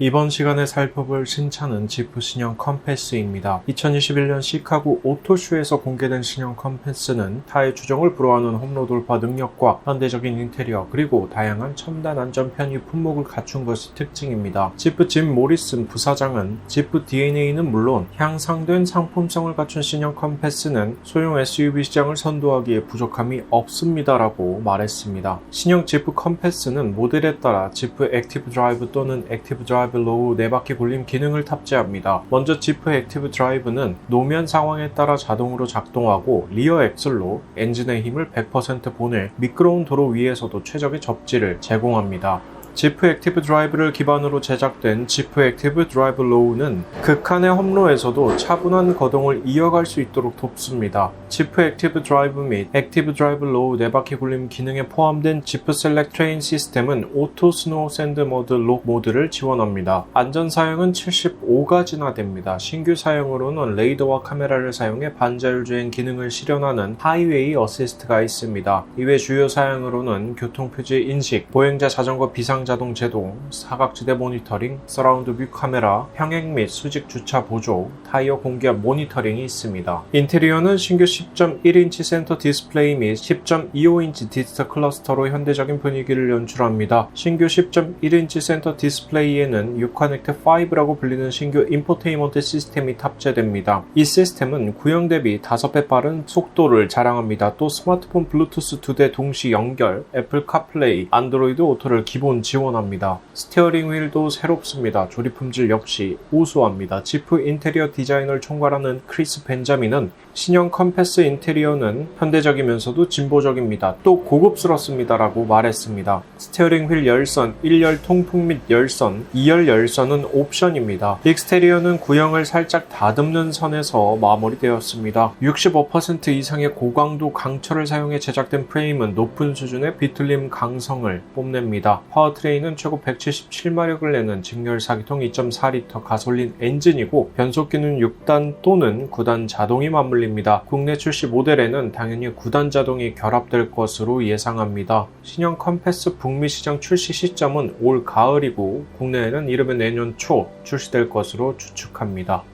이번 시간에 살펴볼 신차는 지프 신형 컴패스입니다. 2021년 시카고 오토쇼에서 공개된 신형 컴패스는 타의 주정을 불허하는 홈로 돌파 능력과 현대적인 인테리어 그리고 다양한 첨단 안전 편의 품목을 갖춘 것이 특징입니다. 지프 짐 모리슨 부사장은 지프 DNA는 물론 향상된 상품성을 갖춘 신형 컴패스는 소형 SUV 시장을 선도하기에 부족함이 없습니다라고 말했습니다. 신형 지프 컴패스는 모델에 따라 지프 액티브 드라이브 또는 액티브 드라이브 로우 4바퀴 굴림 기능을 탑재합니다. 먼저 지프 액티브 드라이브는 노면 상황에 따라 자동으로 작동하고 리어 엑셀로 엔진의 힘을 100% 보내 미끄러운 도로 위에서도 최적의 접지를 제공합니다. 지프 액티브 드라이브를 기반으로 제작된 지프 액티브 드라이브 로우는 극한의 험로에서도 차분한 거동을 이어갈 수 있도록 돕습니다. 지프 액티브 드라이브 및 액티브 드라이브 로우 4바퀴 굴림 기능에 포함된 지프 셀렉 트레인 시스템은 오토 스노우 샌드 모드 록 모드를 지원합니다. 안전 사양은 75가지나 됩니다. 신규 사용으로는 레이더와 카메라를 사용해 반자율 주행 기능을 실현하는 하이웨이 어시스트가 있습니다. 이외 주요 사양으로는 교통표지 인식, 보행자 자전거 비상 자동 제동, 사각지대 모니터링, 서라운드 뷰 카메라, 평행 및 수직 주차 보조, 타이어 공기압 모니터링이 있습니다. 인테리어는 신규 10.1인치 센터 디스플레이 및 10.25인치 디지털 클러스터로 현대적인 분위기를 연출합니다. 신규 10.1인치 센터 디스플레이에는 유커넥트 5라고 불리는 신규 인포테인먼트 시스템이 탑재됩니다. 이 시스템은 구형 대비 5배 빠른 속도를 자랑합니다. 또 스마트폰 블루투스 2대 동시 연결, 애플 카플레이, 안드로이드 오토를 기본 지 원합니다. 스티어링 휠도 새롭습니다. 조립 품질 역시 우수합니다. 지프 인테리어 디자인을 총괄하는 크리스 벤자민은 신형 컴패스 인테리어는 현대적이면서도 진보적입니다. 또 고급스럽습니다라고 말했습니다. 스티어링 휠 열선, 1열 통풍 및 열선, 2열 열선은 옵션입니다. 익스테리어는 구형을 살짝 다듬는 선에서 마무리되었습니다. 65% 이상의 고강도 강철을 사용해 제작된 프레임은 높은 수준의 비틀림 강성을 뽐냅니다. 파워트레인 은 최고 177마력을 내는 직렬 4기통 2.4리터 가솔린 엔진이고 변속기는 6단 또는 9단 자동이 맞물립니다. 국내 출시 모델에는 당연히 9단 자동이 결합될 것으로 예상합니다. 신형 컴패스 북미 시장 출시 시점은 올 가을이고 국내에는 이르면 내년 초 출시될 것으로 추측합니다.